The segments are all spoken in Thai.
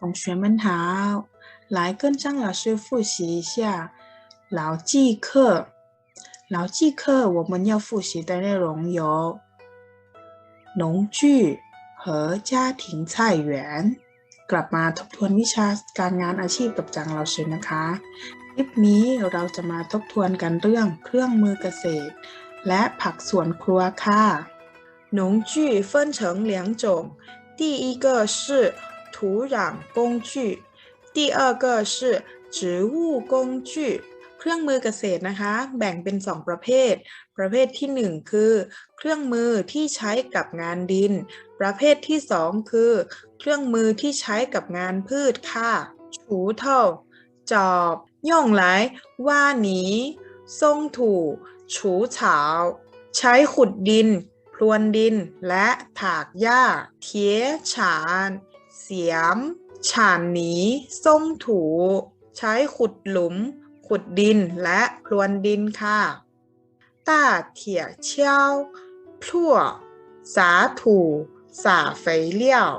同学们好，来跟张老师复习一下牢记课。牢记课我们要复习的内容有农具和家庭菜园。กลับมาทบทวนวิชาการงานอาชีพกับจังเราชื่อนะคะ คลิปนี้เราจะมาทบทวนกันเรื่องเครื่องมือเกษตร และผักสวนครัวค่ะ农具分成两种，第一个是 土壤工具，第二个是植物工具。เครื่องมือเกษตรนะคะ แบ่งเป็น 2 ประเภท ประเภทที่ 1 คือ เครื่องมือที่ใช้กับงานดิน ประเภทที่ 2 คือ เครื่องมือที่ใช้กับงานพืชค่ะถูเท่า จอบย่องไหลว่าหนีส่งถูฉูเฉาใช้ขุดดิน พรวนดิน และถากหญ้า เทียฉาน เ สียม ฉานหนีส่งถู ใช้ขุดหลุม ขุดดินและพรวนดินค่ะต้าเถี่ยเชี่ยวพลั่วสาถูสาเฟยเลี่ยว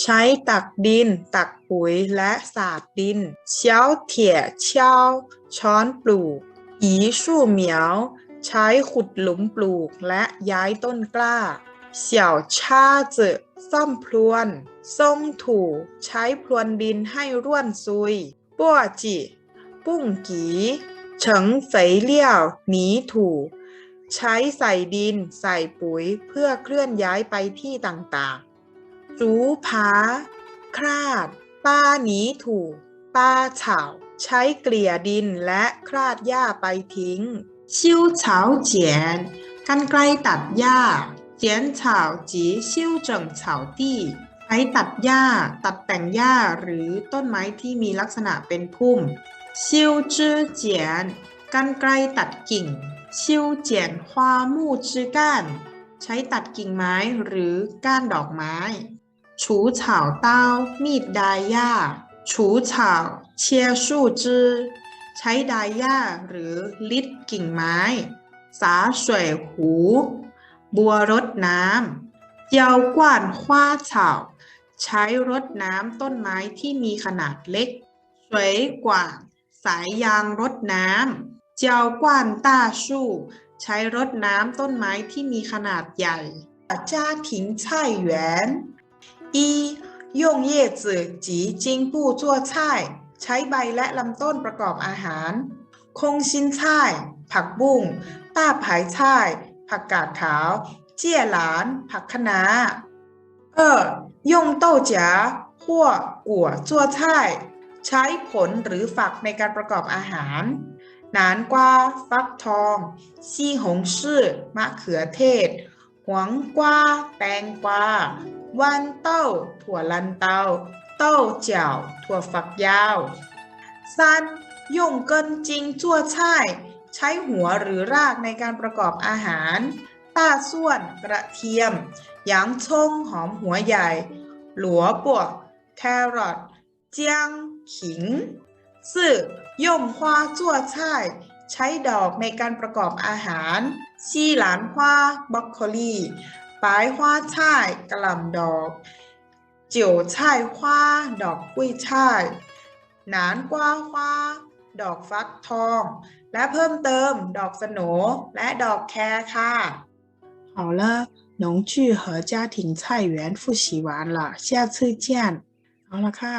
ใช้ตักดิน ตักปุ๋ยและสาดดินเฉียวเถี่ยเชี่ยวช้อนปลูกอีสู่เหมียว ใช้ขุดหลุมปลูกและย้ายต้นกล้า เสี่ยวชาจืซ่อมพลวนทรงถูใช้พลวนดินให้ร่วนซุยป้วจิปุ้งกีเฉิงเฟยเลี่ยวหนีถูใช้ใส่ดินใส่ปุ๋ยเพื่อเคลื่อนย้ายไปที่ต่างๆจูผาคราด ป้าหนีถูป้าเฉาใช้เกลี่ยดินและคราดหญ้าไปทิ้ง ชิวเฉาเจียนกันไกลตัดหญ้า เจียนเฉาจีชิวเจิงเฉาตี้ใช้ตัดหญ้า ตัดแต่งหญ้าหรือต้นไม้ที่มีลักษณะเป็นพุ่มชิวจื้อเจียนกันไกลตัดกิ่งชิวเจียนฮวามู่จื้อก้าน ใช้ตัดกิ่งไม้หรือก้านดอกไม้ฉูเฉาเต้า มีดดายหญ้าฉูเฉาเชียสู้จื้อใช้ดายหญ้าหรือลิดกิ่งไม้ สาสวยหู บัวรดน้ำเยาวกว่านคว้าเฉาใช้รดน้ำต้นไม้ที่มีขนาดเล็กสวยกว่านสายยางรดน้ำเจีาวกว่านต้าชู่ ใช้รดน้ำต้นไม้ที่มีขนาดใหญ่จ้าถิงไช่ายหยวนอีย่งเย่จือจีจิงปู้จั่วช่ใช้ใบและลำต้นประกอบอาหาร คงชินช่ผักบุ้งต้าผายช่ ผักกาดขาว เจี้ยหลาน ผักคะน้าเ用豆荚或果做菜ใช้ผลหรือฝักในการประกอบอาหารหนานกว่าฟักทอง ซีหงชื่อมะเขือเทศ หวงกว่าแตงกว่าวันเต้า ถั่วลันเตา เต้าเจียวถั่วฝักยาวซันย่งเกิ ใช้หัวหรือรากในการประกอบอาหาร ต้าส่วนกระเทียม หยางชงหอมหัวใหญ่ หลัวปวกแครอทเจียงขิงซื่อย่งฮวาจั่วช่ายใช้ดอกในการประกอบอาหาร ซี่หลานฮวาบรอกโคลีปลายฮวาช่ายกระหล่ำดอก เจียวช่ายฮวาดอกกุ้ยช่าย หนานกว้าฮวา ดอกฟักทอง และเพิ่มเติม ดอกสโหนและดอกแครค่ะ好了，农具和家庭菜园复习完了，下次见。เอาละค่ะ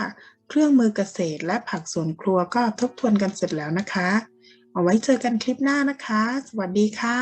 เครื่องมือเกษตรและผักสวนครัวก็ทบทวนกันเสร็จแล้วนะคะ เอาไว้เจอกันคลิปหน้านะคะ สวัสดีค่ะ